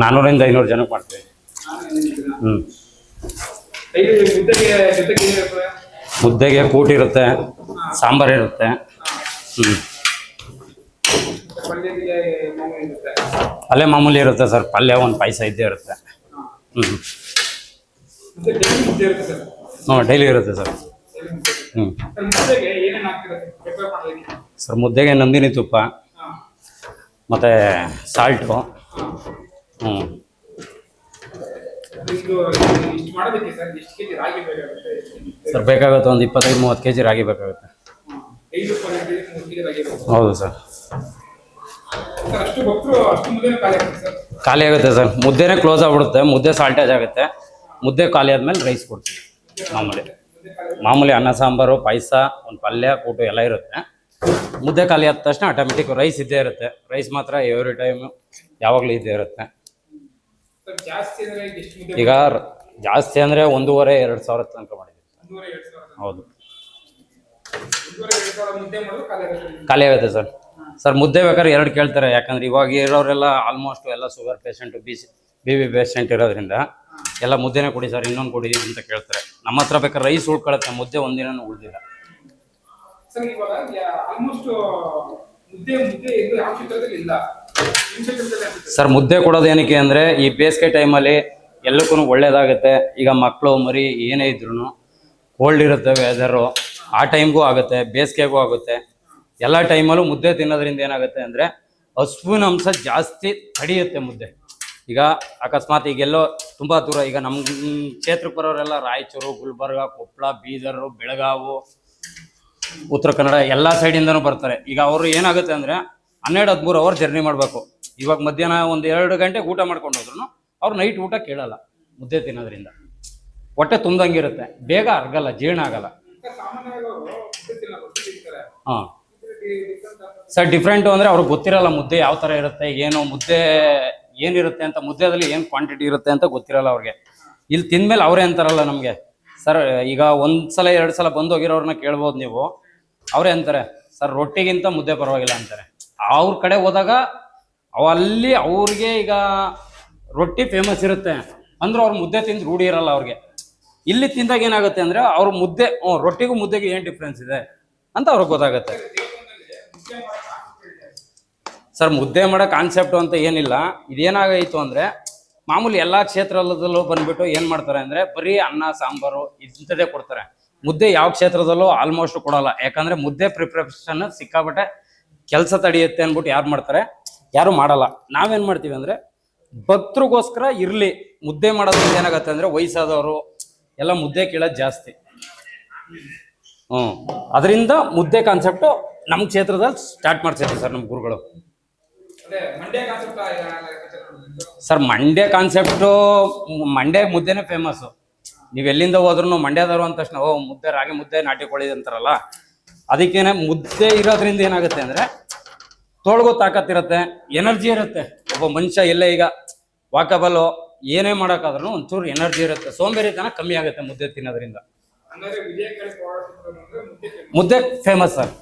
ನಾನ್ನೂರಿಂದ ಐನೂರು ಜನಕ್ಕೆ ಮಾಡ್ತೀವಿ. ಹ್ಞೂ ಮುದ್ದೆಗೆ ಜೊತೆಗೆ ಏನ್ ಇರ್ತದೆ? ಮುದ್ದೆಗೆ ಕೂಟ್ ಇರುತ್ತೆ ಸಾಂಬಾರು ಇರುತ್ತೆ. ಹ್ಞೂ ಪಲ್ಯಕ್ಕೆ ಮಾಮೂಲಿ ಇರುತ್ತೆ? ಅಲ್ಲೇ ಮಾಮೂಲಿ ಇರುತ್ತೆ ಸರ್ ಪಲ್ಯ ಒಂದು ಪಾಯಸ ಇದ್ದೇ ಇರುತ್ತೆ. ಹ್ಞೂ ಮುದ್ದೆ ಡೈಲಿ ಇರುತ್ತೆ ಸರ್. ಹ್ಞೂ ಡೈಲಿ ಇರುತ್ತೆ. ಸರ್ ಹ್ಞೂ ಸರ್ ಮುದ್ದೆಗೆ ನಂದಿನಿ ತುಪ್ಪ. ಮತ್ತು ಸಾಲ್ಟು ಹ್ಞೂ ಸರ್, ಬೇಕಾಗುತ್ತೆ ಒಂದು ಇಪ್ಪತ್ತೈದು, ಮೂವತ್ತು ಕೆ ಜಿ ರಾಗಿ ಬೇಕಾಗುತ್ತೆ. ಹೌದು ಸರ್. ಖಾಲಿ ಆಗುತ್ತೆ ಸರ್. ಮುದ್ದೆನೇ ಕ್ಲೋಸ್ ಆಗ್ಬಿಡುತ್ತೆ. ಮುದ್ದೆ ಸಾಲ್ಟೇಜ್ ಆಗುತ್ತೆ. ಮುದ್ದೆ ಖಾಲಿ ಆದಮೇಲೆ ರೈಸ್ ಕೊಡ್ತೀವಿ ಮಾಮೂಲಿ. ಮಾಮೂಲಿ ಅನ್ನ ಸಾಂಬಾರು, ಪಾಯಸ, ಒಂದು ಪಲ್ಯ, ಕೂಟು ಎಲ್ಲ ಇರುತ್ತೆ. ಮುದ್ದೆ ಖಾಲಿ ಆದ ತಕ್ಷಣ ಆಟೋಮೆಟಿಕ್ ರೈಸ್ ಇದ್ದೇ ಇರುತ್ತೆ. ರೈಸ್ ಮಾತ್ರ ಎವ್ರಿ ಟೈಮ್ ಯಾವಾಗಲೂ ಇದ್ದೇ ಇರುತ್ತೆ. ಈಗ ಜಾಸ್ತಿ ಅಂದರೆ ಒಂದೂವರೆ, ಎರಡು ಸಾವಿರ ತನಕ ಮಾಡಿದ್ದೀವಿ. ಹೌದು. ಖಾಲಿ ಆಗುತ್ತೆ ಸರ್. ಸರ್, ಮುದ್ದೆ ಬೇಕಾದ್ರೆ ಎರಡು ಕೇಳ್ತಾರೆ. ಯಾಕಂದ್ರೆ ಇವಾಗ ಇರೋರೆಲ್ಲ ಆಲ್ಮೋಸ್ಟ್ ಎಲ್ಲ sugar patient B C B B patient ಇರೋದ್ರಿಂದ ಎಲ್ಲ ಮುದ್ದೆನೇ ಕೊಡಿ ಸರ್, ಇನ್ನೊಂದು ಕೊಡಿ ಅಂತ ಕೇಳ್ತಾರೆ. ನಮ್ಮ ಹತ್ರ ಬೇಕಾದ್ರೆ ರೈಸ್ ಉಳ್ಕೊಳತ್ತೆ ಮುದ್ದೆ ಒಂದಿನ ಉಳಿದಿಲ್ಲ. ಸರ್, ಇವಾಗ ಆಲ್ಮೋಸ್ಟ್ ಮುದ್ದೆ ಮುದ್ದೆ ಇದು ಯಾವ ಚಿತ್ರದಲ್ಲಿ ಇಲ್ಲ. ಸರ್, ಮುದ್ದೆ ಕೊಡೋದು ಏನಕ್ಕೆ ಅಂದ್ರೆ, ಈ ಬೇಸಿಗೆ ಟೈಮಲ್ಲಿ ಎಲ್ಲಕ್ಕೂ ಒಳ್ಳೇದಾಗುತ್ತೆ. ಈಗ ಮಕ್ಕಳು ಮರಿ ಏನೇ ಇದ್ರು ಕೋಲ್ಡ್ ಇರುತ್ತೆ ವೆದರು ಆ ಟೈಮ್ಗೂ ಆಗುತ್ತೆ, ಬೇಸಿಗೆಗೂ ಆಗುತ್ತೆ. ಎಲ್ಲ ಟೈಮಲ್ಲೂ ಮುದ್ದೆ ತಿನ್ನೋದ್ರಿಂದ ಏನಾಗುತ್ತೆ ಅಂದರೆ, ಹಸುವಿನ ಅಂಶ ಜಾಸ್ತಿ ತಡೆಯುತ್ತೆ ಮುದ್ದೆ. ಈಗ ಅಕಸ್ಮಾತ್ ಈಗೆಲ್ಲೋ ತುಂಬ ದೂರ, ಈಗ ನಮ್ಮ ಕ್ಷೇತ್ರಕ್ಕೆ ಬರೋರೆಲ್ಲ ರಾಯಚೂರು, ಗುಲ್ಬರ್ಗ ಕೊಪ್ಪಳ ಬೀದರು, ಬೆಳಗಾವು ಉತ್ತರ ಕನ್ನಡ ಎಲ್ಲ ಸೈಡಿಂದನೂ ಬರ್ತಾರೆ. ಈಗ ಅವರು ಏನಾಗುತ್ತೆ ಅಂದರೆ ಹನ್ನೆರಡು, ಹದಿಮೂರು ಅವರ್ ಜರ್ನಿ ಮಾಡಬೇಕು. ಇವಾಗ ಮಧ್ಯಾಹ್ನ ಒಂದು ಎರಡು ಗಂಟೆಗೆ ಊಟ ಮಾಡ್ಕೊಂಡು ಹೋದ್ರು ಅವ್ರು ನೈಟ್ ಊಟ ಕೇಳಲ್ಲ ಮುದ್ದೆ ತಿನ್ನೋದ್ರಿಂದ. ಹೊಟ್ಟೆ ತುಂಬ್ದಂಗಿರುತ್ತೆ. ಬೇಗ ಅರ್ಗಲ್ಲ, ಜೀರ್ಣ ಆಗಲ್ಲ. ಹಾಂ. ಸರ್ ಡಿಫ್ರೆಂಟು ಅಂದರೆ ಅವ್ರಿಗೆ ಗೊತ್ತಿರಲ್ಲ ಮುದ್ದೆ ಯಾವ ಥರ ಇರುತ್ತೆ, ಏನು ಮುದ್ದೆ ಏನಿರುತ್ತೆ ಅಂತ, ಮುದ್ದೆದಲ್ಲಿ ಏನು ಕ್ವಾಂಟಿಟಿ ಇರುತ್ತೆ ಅಂತ ಗೊತ್ತಿರಲ್ಲ ಅವ್ರಿಗೆ. ಇಲ್ಲಿ ತಿಂದ್ಮೇಲೆ ಅವರೇ ಅಂತಾರಲ್ಲ ನಮಗೆ. ಸರ್, ಈಗ ಒಂದು ಸಲ, ಎರಡು ಸಲ ಬಂದು ಹೋಗಿರೋರನ್ನ ಕೇಳ್ಬೋದು ನೀವು. ಅವರೇ ಅಂತಾರೆ, ಸರ್, ರೊಟ್ಟಿಗಿಂತ ಮುದ್ದೆ ಪರವಾಗಿಲ್ಲ ಅಂತಾರೆ. ಅವ್ರ ಕಡೆ ಹೋದಾಗ ಅಲ್ಲಿ ಅವ್ರಿಗೆ ಈಗ ರೊಟ್ಟಿ ಫೇಮಸ್ ಇರುತ್ತೆ. ಅಂದ್ರೆ ಅವ್ರು ಮುದ್ದೆ ತಿಂದು ರೂಢಿ ಇರಲ್ಲ ಅವ್ರಿಗೆ. ಇಲ್ಲಿ ತಿಂದಾಗ ಏನಾಗುತ್ತೆ ಅಂದ್ರೆ, ಅವ್ರ ಮುದ್ದೆ ರೊಟ್ಟಿಗೂ ಮುದ್ದೆಗೆ ಏನು ಡಿಫ್ರೆನ್ಸ್ ಇದೆ ಅಂತ ಅವ್ರಿಗೆ ಗೊತ್ತಾಗುತ್ತೆ. ಸರ್, ಮುದ್ದೆ ಮಾಡೋ ಕಾನ್ಸೆಪ್ಟು ಅಂತ ಏನಿಲ್ಲ. ಇದೇನಾಗೈತು ಅಂದರೆ ಮಾಮೂಲಿ ಎಲ್ಲ ಕ್ಷೇತ್ರದಲ್ಲೂ ಬಂದ್ಬಿಟ್ಟು ಏನ್ ಮಾಡ್ತಾರೆ ಅಂದ್ರೆ ಬರೀ ಅನ್ನ, ಸಾಂಬಾರು ಇಂಥದ್ದೇ ಕೊಡ್ತಾರೆ. ಮುದ್ದೆ ಯಾವ ಕ್ಷೇತ್ರದಲ್ಲೂ ಆಲ್ಮೋಸ್ಟ್ ಕೊಡಲ್ಲ. ಯಾಕಂದ್ರೆ ಮುದ್ದೆ ಪ್ರಿಪ್ರೇಷನ್ ಸಿಕ್ಕಾಬಟ್ಟೆ ಕೆಲಸ ತಡೆಯುತ್ತೆ ಅನ್ಬಿಟ್ಟು ಯಾರು ಮಾಡ್ತಾರೆ? ಯಾರು ಮಾಡಲ್ಲ. ನಾವೇನ್ ಮಾಡ್ತೀವಿ ಅಂದ್ರೆ ಭಕ್ತರಿಗೋಸ್ಕರ ಇರ್ಲಿ. ಮುದ್ದೆ ಮಾಡೋದ್ರಿಂದ ಏನಾಗತ್ತೆ ಅಂದ್ರೆ ವಯಸ್ಸಾದವರು ಎಲ್ಲ ಮುದ್ದೆ ಕೇಳೋದು ಜಾಸ್ತಿ. ಹ್ಮ್. ಅದರಿಂದ ಮುದ್ದೆ ಕಾನ್ಸೆಪ್ಟು ನಮ್ಮ ಕ್ಷೇತ್ರದಲ್ಲಿ ಸ್ಟಾರ್ಟ್ ಮಾಡ್ಸಿದ್ರು ಸರ್ ನಮ್ಮ ಗುರುಗಳು. ಸರ್ ಮಂಡ್ಯ ಕಾನ್ಸೆಪ್ಟು ಮಂಡ್ಯ ಮುದ್ದೆನೇ ಫೇಮಸ್ಸು ನೀವು ಎಲ್ಲಿಂದ ಹೋದ್ರೂ ಮಂಡ್ಯದವರು ಅಂದ ತಕ್ಷಣ ಓ ಮುದ್ದೆ ರಾಗಿ ಮುದ್ದೆ ನಾಟಿ ಕೋಳಿ ಅಂತಾರಲ್ಲ ಅದಕ್ಕೇನೆ ಮುದ್ದೆ ಇರೋದ್ರಿಂದ ಏನಾಗುತ್ತೆ ಅಂದರೆ ತೋಳ್ಗೋ ತಾಕತ್ತಿರುತ್ತೆ ಎನರ್ಜಿ ಇರುತ್ತೆ. ಒಬ್ಬ ಮನುಷ್ಯ ಎಲ್ಲೇ ಈಗ ವಾಕಬಲ್ಲು ಏನೇ ಮಾಡೋಕ್ಕಾದ್ರೂ ಒಂಚೂರು ಎನರ್ಜಿ ಇರುತ್ತೆ. ಸೋಂಬೇರಿತನ ಕಮ್ಮಿ ಆಗುತ್ತೆ ಮುದ್ದೆ ತಿನ್ನೋದ್ರಿಂದ. ಮುದ್ದೆ ಫೇಮಸ್ ಸರ್